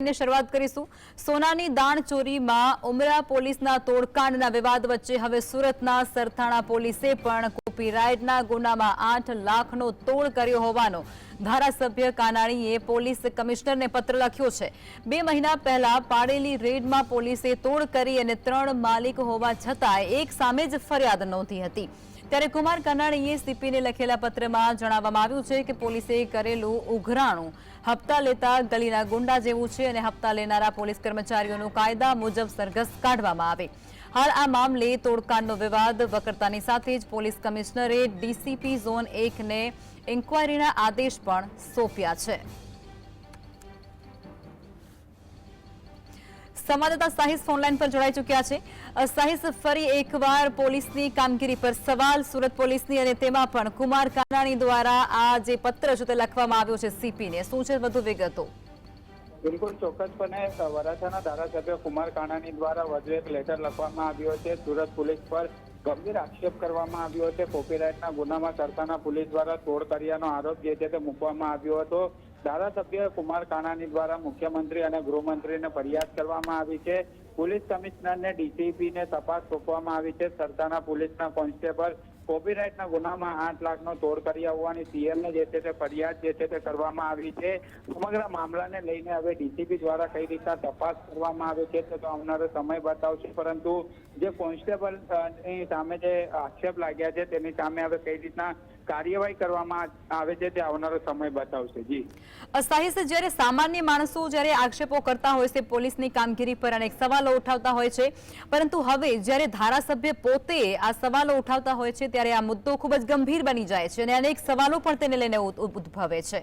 ની શરૂઆત કરીશું. સોનાની દાણ ચોરીમાં ઉમરા પોલીસના તોડકાંડના વિવાદ વચ્ચે હવે સુરતના સરથાણા પોલીસે પણ કોપીરાઇટના ગુનામાં આઠ લાખનો તોડ કર્યો હોવાનો ધારાસભ્ય કાનાણીએ પોલીસ કમિશનરને પત્ર લખ્યો છે. બે મહિના પહેલા પાડેલી રેડમાં પોલીસે તોડ કરી અને ત્રણ માલિક હોવા છતાં એક સામે જ ફરિયાદ નોંધી હતી. ત્યારે કુમાર કનાણીએ સીપીને લખેલા પત્રમાં જણાવવામાં આવ્યું છે કે પોલીસે કરેલું ઉઘરાણું હપ્તા લેતા ગલીના ગુંડા જેવું છે અને હપ્તા લેનારા પોલીસ કર્મચારીઓનું કાયદા મુજબ સરઘસ કાઢવામાં આવે. હાલ આ મામલે તોડકાંડનો વિવાદ વકરતાની સાથે જ પોલીસ કમિશનરે ડીસીપી ઝોન એકને ઇન્કવાયરીના આદેશ પણ સોંપ્યા છે. સંવાદદાતા સાહિસ ફોનલાઈન પર જોડાઈ ચૂક્યા છે. સાહિસ, ફરી એકવાર પોલીસની કામગીરી પર સવાલ. સુરત પોલીસની અને તેમાં પણ કુમાર કાનાણી દ્વારા આ જે પત્ર છે તે લખવામાં આવ્યો છે સીપીને. શું છે વધુ વિગતો? બિલકુલ ચોક્કસપણે વરાછાના ધારાસભ્ય કુમાર કાણાની દ્વારા વધુ એક લેટર લખવામાં આવ્યો છે. સુરત પોલીસ પર ગંભીર આક્ષેપ કરવામાં આવ્યો છે. કોપીરાઇટના ગુનામાં સરકારના પોલીસ દ્વારા તોડ કર્યાનો આરોપ જે છે તે મૂકવામાં આવ્યો હતો. ધારાસભ્ય કુમાર કાણાની દ્વારા મુખ્યમંત્રી અને ગૃહમંત્રીને ફરિયાદ કરવામાં આવી છે. પોલીસ કમિશનરને ડીસીપીને તપાસ સોંપવામાં આવી છે. સરદારના પોલીસના કોન્સ્ટેબલ કોપીરાઇટના ગુનામાં આઠ લાખનો તોડ કર્યા હોવાની સીએમને જે છે તે ફરિયાદ જે છે તે કરવામાં આવી છે. સમગ્ર મામલાને લઈને હવે ડીસીપી દ્વારા કઈ રીતના તપાસ કરવામાં આવે છે તો આવનારો સમય બતાવશે. પરંતુ જે કોન્સ્ટેબલ સામે જે આક્ષેપ લાગ્યા છે તેની સામે હવે કઈ રીતના કાર્યવાહી કરવામાં આવે છે તે આવનારો સમય બતાવશે. જી. સાહિસ જ્યારે સામાન્ય માણસો જ્યારે આક્ષેપો કરતા હોય છે, પોલીસની કામગીરી પર અનેક સવાલો ઉઠાવતા હોય છે. પરંતુ હવે જ્યારે ધારાસભ્ય પોતે આ સવાલો ઉઠાવતા હોય છે, ત્યારે આ મુદ્દો ખૂબ જ ગંભીર બની જાય છે અને અનેક સવાલો પણ તેને લઈને ઉદ્ભવે છે.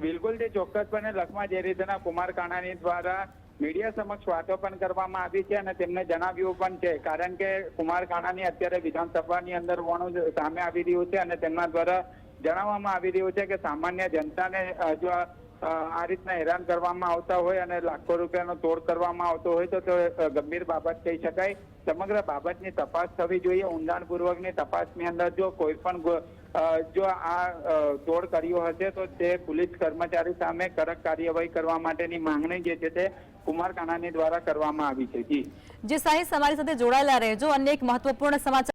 બિલકુલ તે ચોક્કસપણે લખમાં જે રીતના કુમાર કાનાણી દ્વારા મીડિયા સમક્ષ વાતો પણ કરવામાં આવી છે અને તેમને જણાવ્યું પણ છે. કારણ કે કુમાર કાણાની અત્યારે વિધાનસભાની અંદર હોવાનું સામે આવી રહ્યું છે અને તેમના દ્વારા જણાવવામાં આવી રહ્યું છે કે સામાન્ય જનતાને જો આ રીતના હેરાન કરવામાં આવતા હોય અને લાખો રૂપિયાનો તોડ કરવામાં આવતો હોય તો ગંભીર બાબત કહી શકાય. સમગ્ર બાબતની તપાસ થવી જોઈએ. ઊંડાણપૂર્વકની તપાસની અંદર જો કોઈ પણ જો આ તોડ કર્યો હશે તો તે પોલીસ કર્મચારી સામે કડક કાર્યવાહી કરવા માટેની માંગણી જે છે તે કુમાર કાનાની દ્વારા કરવામાં આવી છે. જી. જે સાહેબ અમારી સાથે જોડાયેલા રહેજો. અન્ય એક મહત્વપૂર્ણ સમાચાર